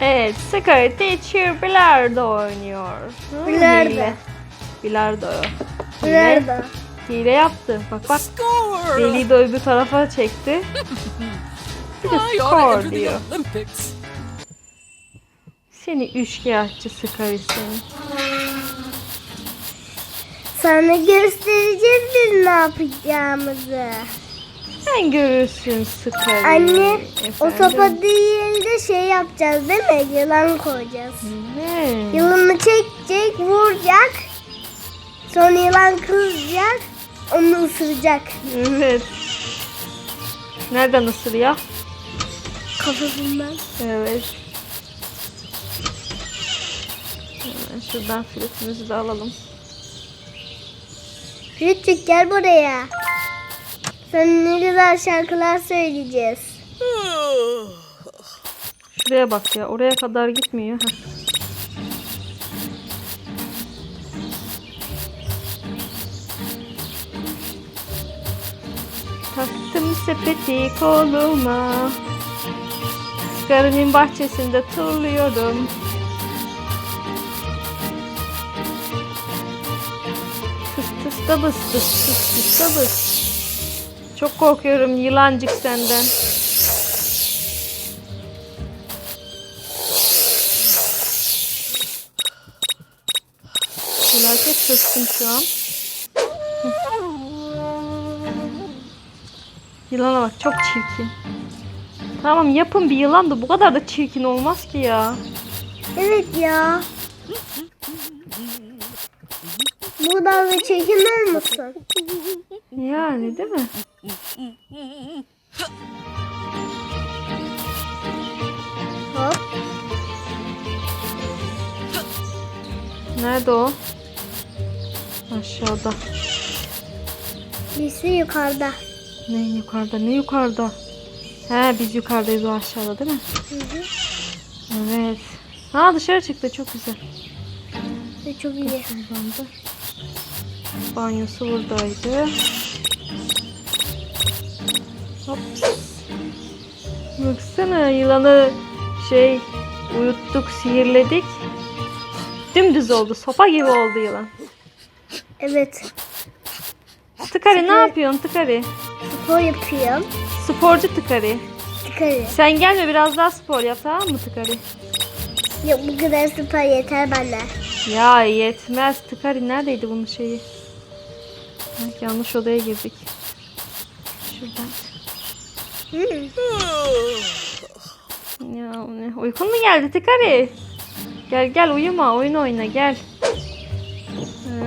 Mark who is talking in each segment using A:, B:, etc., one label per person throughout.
A: Evet, Sky Teacher bilardo oynuyor. Hı,
B: Bilardo.
A: hile. Bilardo. Hile.
B: Nerede?
A: Hile yaptı. Bak bak.
C: Score!
A: Deliği de öbür tarafa çekti. Bir de
C: I ought to
A: score
C: enter the
A: diyor.
C: Olympics.
A: Seni üçkağıtçı Sky seni.
B: Sana göstereceğiz biz ne yapacağımızı.
A: Sen görürsün Sky.
B: Anne o topa değil de şey yapacağız değil mi? Yılan koyacağız.
A: Ne?
B: Yılanı çekecek, vuracak. Sonra yılan kızacak, onu ısıracak.
A: Evet. Nereden ısırıyor?
B: Kafasından.
A: Evet. Hemen şuradan flütümüzü de alalım.
B: Rütçük gel buraya. Sana ne güzel şarkılar söyleyeceğiz.
A: Şuraya bak ya. Oraya kadar gitmiyor. Heh. Taktım sepeti koluma. Karının bahçesinde turluyorum. Tıs tıs da bıs tıs tıs tıs da bıs. Çok korkuyorum yılancık senden. Felaket tırstım şu an. Yılana bak çok çirkin. Tamam yapın bir yılan da bu kadar da çirkin olmaz ki ya.
B: Evet ya. Buradan da çekin olmasın.
A: Yani değil mi?
B: Hop.
A: Nerede o? Aşağıda.
B: Birisi yukarıda.
A: Ne yukarıda? Ne yukarıda? He biz yukarıdayız o aşağıda değil mi?
B: Hı hı.
A: Evet. Ha dışarı çıktı çok güzel.
B: Ve çok iyi.
A: Da. Banyosu buradaydı. Hops. Baksana yılanı şey uyuttuk, sihirledik. Dümdüz oldu. Sopa gibi oldu yılan.
B: Evet.
A: Tıkari ne yapıyorsun Tıkari?
B: Spor yapıyorum.
A: Sporcu Tıkari.
B: Yukarı.
A: Sen gelme biraz daha spor yap tamam mı Tıkari?
B: Yok bu kadar spor yeter bana.
A: Ya yetmez. Tıkari neredeydi bunun şeyi? Ha, yanlış odaya girdik. Şuradan. Ya ne? Uykun mu geldi Tıkari? Gel gel uyuma oyun oyna gel.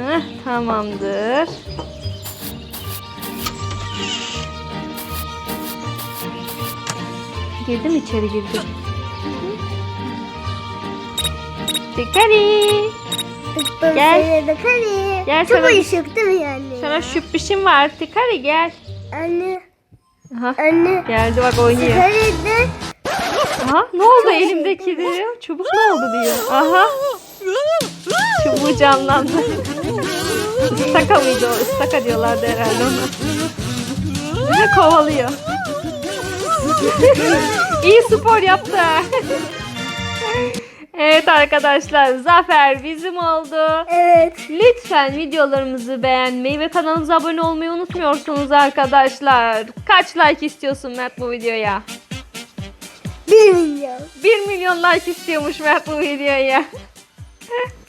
A: Heh, tamamdır. Girdi mi içeri girdi? Tıkari. Gel.
B: kare.
A: Gel
B: Çok
A: sana-
B: uyuşuk değil mi yani?
A: Sana şüphişim var Tıkari gel.
B: Anne.
A: Aha,
B: Anne.
A: geldi bak oynuyor.
B: Karede.
A: Aha ne oldu elimdeki diyor. Çubuk ne oldu diyor. Aha çubuğu canlandı. Istaka mıydı o? Istaka diyorlardı herhalde ona. Bizi kovalıyor. İyi spor yaptı. Evet arkadaşlar zafer bizim oldu.
B: Evet.
A: Lütfen videolarımızı beğenmeyi ve kanalımıza abone olmayı unutmuyorsunuz arkadaşlar. Kaç like istiyorsun Mert bu videoya?
B: Bir milyon.
A: 1 milyon like istiyormuş Mert bu videoya.